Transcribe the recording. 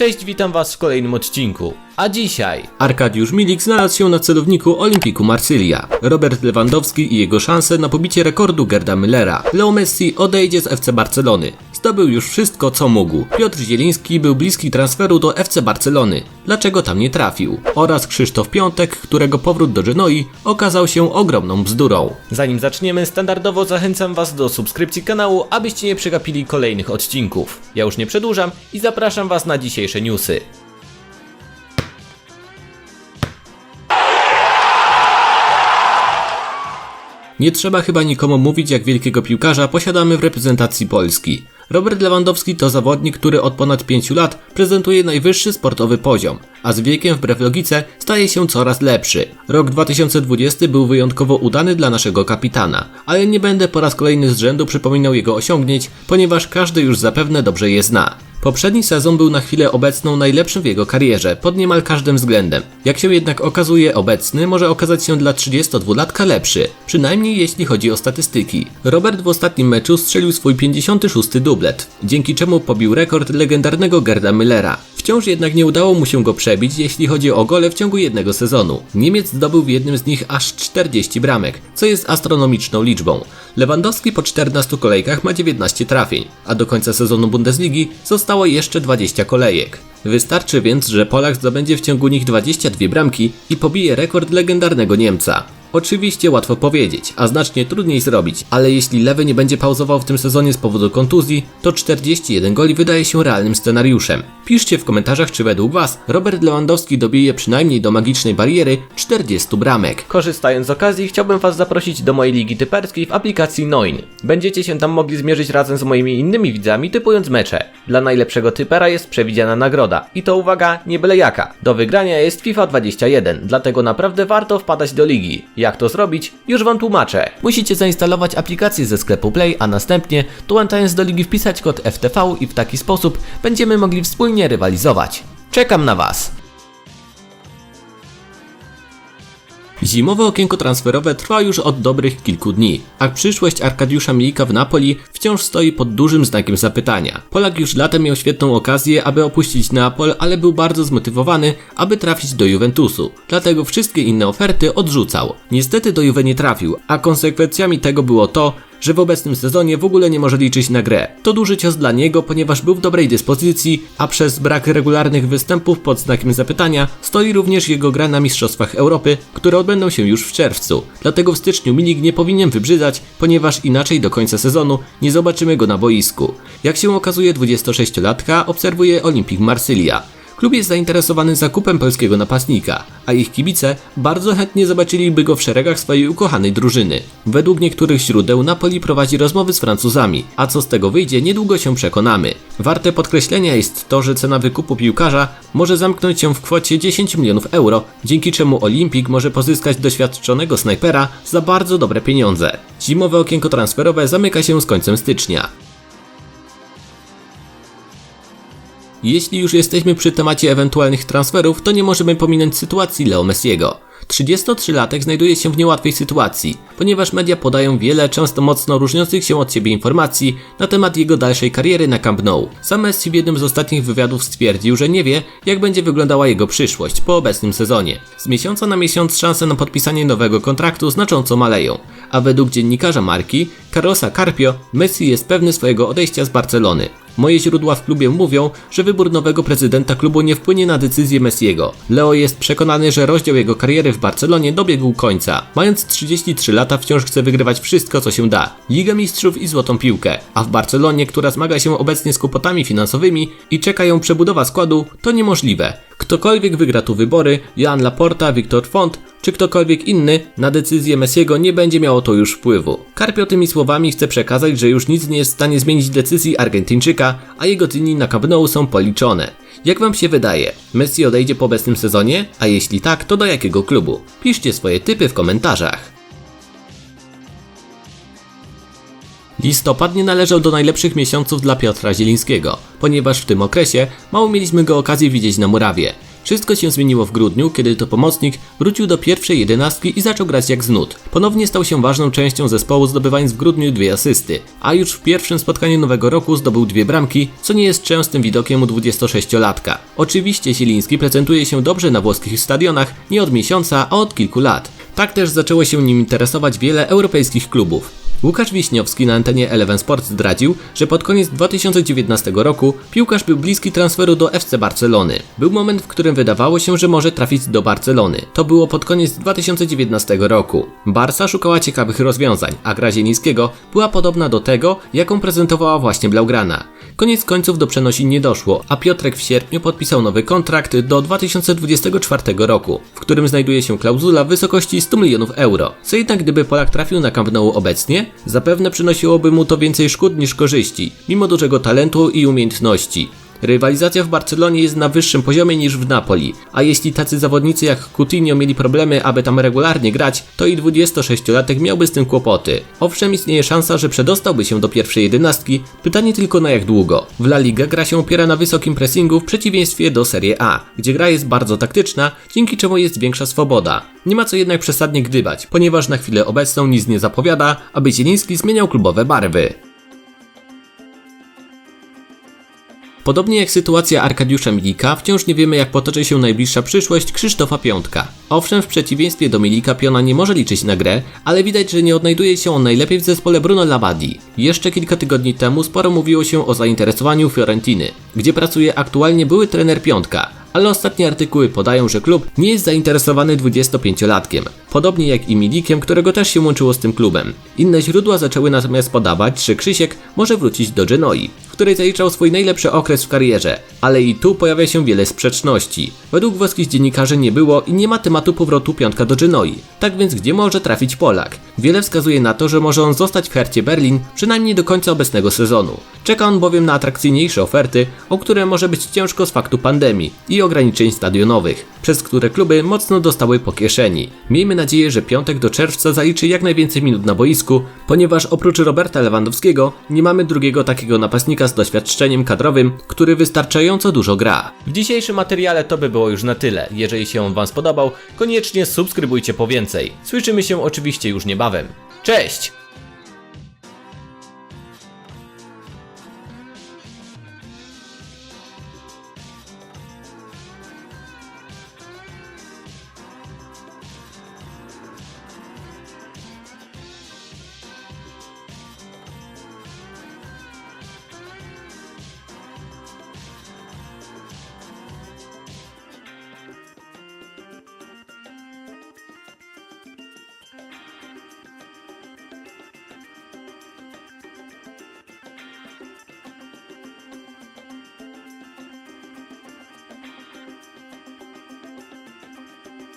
Cześć, witam was w kolejnym odcinku. A dzisiaj Arkadiusz Milik znalazł się na celowniku Olimpiku Marsylia. Robert Lewandowski i jego szanse na pobicie rekordu Gerda Müllera. Leo Messi odejdzie z FC Barcelony. Zdobył już wszystko, co mógł. Piotr Zieliński był bliski transferu do FC Barcelony. Dlaczego tam nie trafił? Oraz Krzysztof Piątek, którego powrót do Genoi okazał się ogromną bzdurą. Zanim zaczniemy, standardowo zachęcam Was do subskrypcji kanału, abyście nie przegapili kolejnych odcinków. Ja już nie przedłużam i zapraszam Was na dzisiejsze newsy. Nie trzeba chyba nikomu mówić, jak wielkiego piłkarza posiadamy w reprezentacji Polski. Robert Lewandowski to zawodnik, który od ponad 5 lat prezentuje najwyższy sportowy poziom, a z wiekiem wbrew logice staje się coraz lepszy. Rok 2020 był wyjątkowo udany dla naszego kapitana, ale nie będę po raz kolejny z rzędu przypominał jego osiągnięć, ponieważ każdy już zapewne dobrze je zna. Poprzedni sezon był na chwilę obecną najlepszym w jego karierze, pod niemal każdym względem. Jak się jednak okazuje, obecny może okazać się dla 32-latka lepszy, przynajmniej jeśli chodzi o statystyki. Robert w ostatnim meczu strzelił swój 56 dublet, dzięki czemu pobił rekord legendarnego Gerda Müllera. Wciąż jednak nie udało mu się go przebić, jeśli chodzi o gole w ciągu jednego sezonu. Niemiec zdobył w jednym z nich aż 40 bramek, co jest astronomiczną liczbą. Lewandowski po 14 kolejkach ma 19 trafień, a do końca sezonu Bundesligi zostało jeszcze 20 kolejek. Wystarczy więc, że Polak zdobędzie w ciągu nich 22 bramki i pobije rekord legendarnego Niemca. Oczywiście łatwo powiedzieć, a znacznie trudniej zrobić, ale jeśli Lewy nie będzie pauzował w tym sezonie z powodu kontuzji, to 41 goli wydaje się realnym scenariuszem. Piszcie w komentarzach, czy według Was Robert Lewandowski dobije przynajmniej do magicznej bariery 40 bramek. Korzystając z okazji, chciałbym Was zaprosić do mojej ligi typerskiej w aplikacji Noin. Będziecie się tam mogli zmierzyć razem z moimi innymi widzami, typując mecze. Dla najlepszego typera jest przewidziana nagroda. I to uwaga, nie byle jaka. Do wygrania jest FIFA 21, dlatego naprawdę warto wpadać do ligi. Jak to zrobić? Już Wam tłumaczę. Musicie zainstalować aplikację ze sklepu Play, a następnie, dołączając do ligi wpisać kod FTV i w taki sposób będziemy mogli wspólnie rywalizować. Czekam na Was. Zimowe okienko transferowe trwa już od dobrych kilku dni, a przyszłość Arkadiusza Milika w Napoli wciąż stoi pod dużym znakiem zapytania. Polak już latem miał świetną okazję, aby opuścić Neapol, ale był bardzo zmotywowany, aby trafić do Juventusu. Dlatego wszystkie inne oferty odrzucał. Niestety do Juve nie trafił, a konsekwencjami tego było to, że w obecnym sezonie w ogóle nie może liczyć na grę. To duży cios dla niego, ponieważ był w dobrej dyspozycji, a przez brak regularnych występów pod znakiem zapytania stoi również jego gra na Mistrzostwach Europy, które odbędą się już w czerwcu. Dlatego w styczniu Milik nie powinien wybrzydzać, ponieważ inaczej do końca sezonu nie zobaczymy go na boisku. Jak się okazuje 26-latka obserwuje Olimpik Marsylia. Klub jest zainteresowany zakupem polskiego napastnika, a ich kibice bardzo chętnie zobaczyliby go w szeregach swojej ukochanej drużyny. Według niektórych źródeł Napoli prowadzi rozmowy z Francuzami, a co z tego wyjdzie niedługo się przekonamy. Warte podkreślenia jest to, że cena wykupu piłkarza może zamknąć się w kwocie 10 milionów euro, dzięki czemu Olimpik może pozyskać doświadczonego snajpera za bardzo dobre pieniądze. Zimowe okienko transferowe zamyka się z końcem stycznia. Jeśli już jesteśmy przy temacie ewentualnych transferów, to nie możemy pominąć sytuacji Leo Messiego. 33-latek znajduje się w niełatwej sytuacji, ponieważ media podają wiele, często mocno różniących się od siebie informacji na temat jego dalszej kariery na Camp Nou. Sam Messi w jednym z ostatnich wywiadów stwierdził, że nie wie, jak będzie wyglądała jego przyszłość po obecnym sezonie. Z miesiąca na miesiąc szanse na podpisanie nowego kontraktu znacząco maleją, a według dziennikarza marki, Carlosa Carpio, Messi jest pewny swojego odejścia z Barcelony. Moje źródła w klubie mówią, że wybór nowego prezydenta klubu nie wpłynie na decyzję Messiego. Leo jest przekonany, że rozdział jego kariery w Barcelonie dobiegł końca. Mając 33 lata wciąż chce wygrywać wszystko co się da. Ligę Mistrzów i złotą piłkę. A w Barcelonie, która zmaga się obecnie z kłopotami finansowymi i czeka ją przebudowa składu, to niemożliwe. Ktokolwiek wygra tu wybory, Jan Laporta, Victor Font czy ktokolwiek inny, na decyzję Messiego nie będzie miało to już wpływu. Carpio tymi słowami chce przekazać, że już nic nie jest w stanie zmienić decyzji Argentyńczyka, a jego dni na Camp są policzone. Jak wam się wydaje? Messi odejdzie po obecnym sezonie? A jeśli tak, to do jakiego klubu? Piszcie swoje typy w komentarzach. Listopad nie należał do najlepszych miesiąców dla Piotra Zielińskiego, ponieważ w tym okresie mało mieliśmy go okazji widzieć na murawie. Wszystko się zmieniło w grudniu, kiedy to pomocnik wrócił do pierwszej jedenastki i zaczął grać jak z nut. Ponownie stał się ważną częścią zespołu, zdobywając w grudniu dwie asysty, a już w pierwszym spotkaniu nowego roku zdobył dwie bramki, co nie jest częstym widokiem u 26-latka. Oczywiście Zieliński prezentuje się dobrze na włoskich stadionach nie od miesiąca, a od kilku lat. Tak też zaczęło się nim interesować wiele europejskich klubów. Łukasz Wiśniowski na antenie Eleven Sport zdradził, że pod koniec 2019 roku piłkarz był bliski transferu do FC Barcelony. Był moment, w którym wydawało się, że może trafić do Barcelony. To było pod koniec 2019 roku. Barca szukała ciekawych rozwiązań, a gra Zielińskiego była podobna do tego, jaką prezentowała właśnie Blaugrana. Koniec końców do przenosin nie doszło, a Piotrek w sierpniu podpisał nowy kontrakt do 2024 roku, w którym znajduje się klauzula w wysokości 100 milionów euro. Co jednak gdyby Polak trafił na Camp Nou obecnie, zapewne przynosiłoby mu to więcej szkód niż korzyści, mimo dużego talentu i umiejętności. Rywalizacja w Barcelonie jest na wyższym poziomie niż w Napoli, a jeśli tacy zawodnicy jak Coutinho mieli problemy, aby tam regularnie grać, to i 26-latek miałby z tym kłopoty. Owszem, istnieje szansa, że przedostałby się do pierwszej jedenastki, pytanie tylko na jak długo. W La Liga gra się opiera na wysokim pressingu w przeciwieństwie do Serie A, gdzie gra jest bardzo taktyczna, dzięki czemu jest większa swoboda. Nie ma co jednak przesadnie gdybać, ponieważ na chwilę obecną nic nie zapowiada, aby Zieliński zmieniał klubowe barwy. Podobnie jak sytuacja Arkadiusza Milika, wciąż nie wiemy jak potoczy się najbliższa przyszłość Krzysztofa Piątka. Owszem, w przeciwieństwie do Milika Piona nie może liczyć na grę, ale widać, że nie odnajduje się on najlepiej w zespole Bruno Labadi. Jeszcze kilka tygodni temu sporo mówiło się o zainteresowaniu Fiorentiny, gdzie pracuje aktualnie były trener Piątka, ale ostatnie artykuły podają, że klub nie jest zainteresowany 25-latkiem, podobnie jak i Milikiem, którego też się łączyło z tym klubem. Inne źródła zaczęły natomiast podawać, że Krzysiek może wrócić do Genoi, której zaliczał swój najlepszy okres w karierze, ale i tu pojawia się wiele sprzeczności. Według włoskich dziennikarzy nie było i nie ma tematu powrotu piątka do Genoi. Tak więc gdzie może trafić Polak? Wiele wskazuje na to, że może on zostać w Hercie Berlin przynajmniej do końca obecnego sezonu. Czeka on bowiem na atrakcyjniejsze oferty, o które może być ciężko z faktu pandemii i ograniczeń stadionowych, przez które kluby mocno dostały po kieszeni. Miejmy nadzieję, że piątek do czerwca zaliczy jak najwięcej minut na boisku, ponieważ oprócz Roberta Lewandowskiego nie mamy drugiego takiego napastnika z doświadczeniem kadrowym, który wystarczająco dużo gra. W dzisiejszym materiale to by było już na tyle. Jeżeli się on Wam spodobał, koniecznie subskrybujcie po więcej. Słyszymy się oczywiście już niebawem. Cześć!